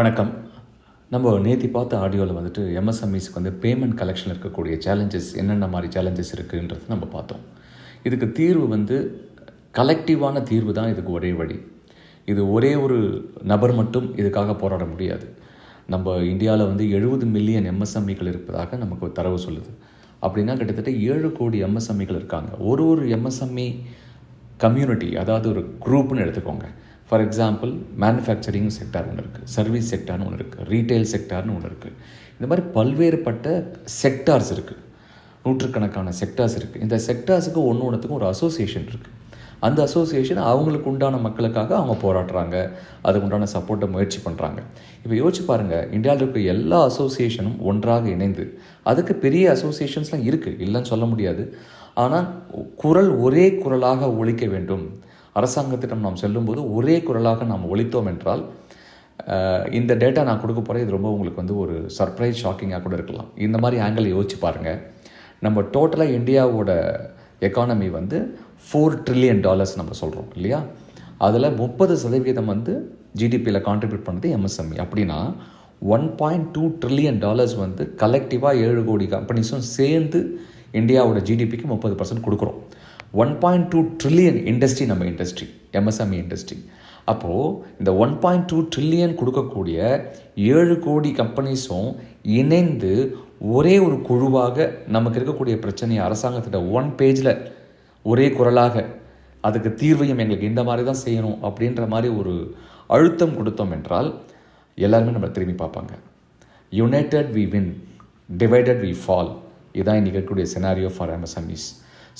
வணக்கம். நம்ம நேற்று பார்த்த ஆடியோவில் வந்துட்டு எம்எஸ்எம்இஸ்க்கு வந்து பேமெண்ட் கலெக்ஷனில் இருக்கக்கூடிய சேலஞ்சஸ் என்னென்ன மாதிரி சேலஞ்சஸ் இருக்குன்றது நம்ம பார்த்தோம். இதுக்கு தீர்வு வந்து கலெக்டிவான தீர்வு தான் இதுக்கு ஒரே வழி. இது ஒரே ஒரு நபர் மட்டும் இதுக்காக போராட முடியாது. நம்ம இந்தியாவில் வந்து எழுபது மில்லியன் எம்எஸ்எம்இகள் இருப்பதாக நமக்கு தரவு சொல்லுது. அப்படின்னா கிட்டத்தட்ட ஏழு கோடி எம்எஸ்எம்இகள் இருக்காங்க. ஒரு ஒரு எம்எஸ்எம்இ கம்யூனிட்டி அதாவது ஒரு குரூப்னு எடுத்துக்கோங்க. ஃபார் எக்ஸாம்பிள் மேனுஃபேக்சரிங் செக்டார் ஒன்று இருக்குது சர்வீஸ் செக்டார்னு ஒன்று இருக்குது ரீட்டைல் செக்டார்னு ஒன்று இருக்குது இந்த மாதிரி பல்வேறுபட்ட செக்டார்ஸ் இருக்குது நூற்றுக்கணக்கான செக்டார்ஸ் இருக்குது இந்த செக்டார்ஸுக்கு ஒன்று ஒன்றுத்துக்கும் ஒரு அசோசியேஷன் இருக்குது அந்த அசோசியேஷன் அவங்களுக்கு உண்டான மக்களுக்காக அவங்க போராடுறாங்க. அதுக்கு உண்டான சப்போர்ட்டை முயற்சி பண்ணுறாங்க இப்போ யோசிச்சு பாருங்கள் இந்தியாவில் இருக்க எல்லா அசோசியேஷனும் ஒன்றாக இணைந்து அதுக்கு பெரிய அசோசியேஷன்ஸ்லாம் இருக்குது இல்லைன்னு சொல்ல முடியாது. ஆனால் குரல் ஒரே குரலாக ஒழிக்க வேண்டும். அரசாங்கத்திடம் நாம் செல்லும்போது ஒரே குரலாக நாம் ஒழித்தோம் என்றால் இந்த டேட்டா நான் கொடுக்க போகிறேன் இது ரொம்ப உங்களுக்கு வந்து ஒரு சர்ப்ரைஸ் ஷாக்கிங்காக கூட இருக்கலாம். இந்த மாதிரி ஆங்கிள் யோசிச்சு பாருங்கள் நம்ம டோட்டலாக இந்தியாவோட எக்கானமி வந்து ஃபோர் ட்ரில்லியன் டாலர்ஸ் நம்ம சொல்கிறோம் இல்லையா? அதில் முப்பது சதவீதம் வந்து ஜிடிபியில் கான்ட்ரிபியூட் பண்ணது எம்எஸ்எம்இ அப்படின்னா one point two trillion dollars வந்து கலெக்டிவாக ஏழு கோடி கம்பெனிஸும் சேர்ந்து இந்தியாவோட ஜிடிபிக்கு முப்பது பர்சன்ட் கொடுக்குறோம். One point two trillion industry நம்ம இண்டஸ்ட்ரி எம்எஸ்எம்இ இண்டஸ்ட்ரி அப்போது இந்த ஒன் பாயிண்ட் டூ ட்ரில்லியன் கொடுக்கக்கூடிய ஏழு கோடி கம்பெனிஸும் இணைந்து ஒரே ஒரு குழுவாக நமக்கு இருக்கக்கூடிய பிரச்சனையை அரசாங்கத்திட்ட ஒன் பேஜில் ஒரே குரலாக அதுக்கு தீர்வையும் எங்களுக்கு இந்த மாதிரி தான் செய்யணும் அப்படின்ற மாதிரி ஒரு அழுத்தம் கொடுத்தோம் என்றால் எல்லாருமே நம்ம திரும்பி பார்ப்பாங்க. United we win divided we fall இதுதான் இன்றைக்கி இருக்கக்கூடிய செனாரியோ ஃபார் எம்எஸ்எம்இஸ்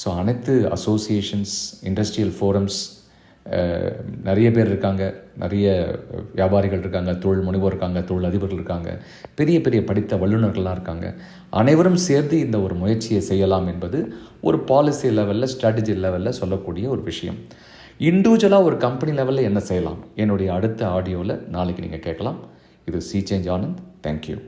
ஸோ அனைத்து அசோசியேஷன்ஸ் இண்டஸ்ட்ரியல் ஃபோரம்ஸ் நிறைய பேர் இருக்காங்க. நிறைய வியாபாரிகள் இருக்காங்க தொழில் முனைவோர் இருக்காங்க தொழில் அதிபர்கள் இருக்காங்க. பெரிய பெரிய படித்த வல்லுநர்கள்லாம் இருக்காங்க. அனைவரும் சேர்ந்து இந்த ஒரு முயற்சியை செய்யலாம் என்பது ஒரு பாலிசி லெவலில் ஸ்ட்ராட்டஜி லெவலில் சொல்லக்கூடிய ஒரு விஷயம். இண்டிவிஜுவலாக ஒரு கம்பெனி லெவலில் என்ன செய்யலாம்? என்னுடைய அடுத்த ஆடியோவில் நாளைக்கு நீங்கள் கேட்கலாம். இது சி சேஞ்ச் ஆனந்த் தேங்க்யூ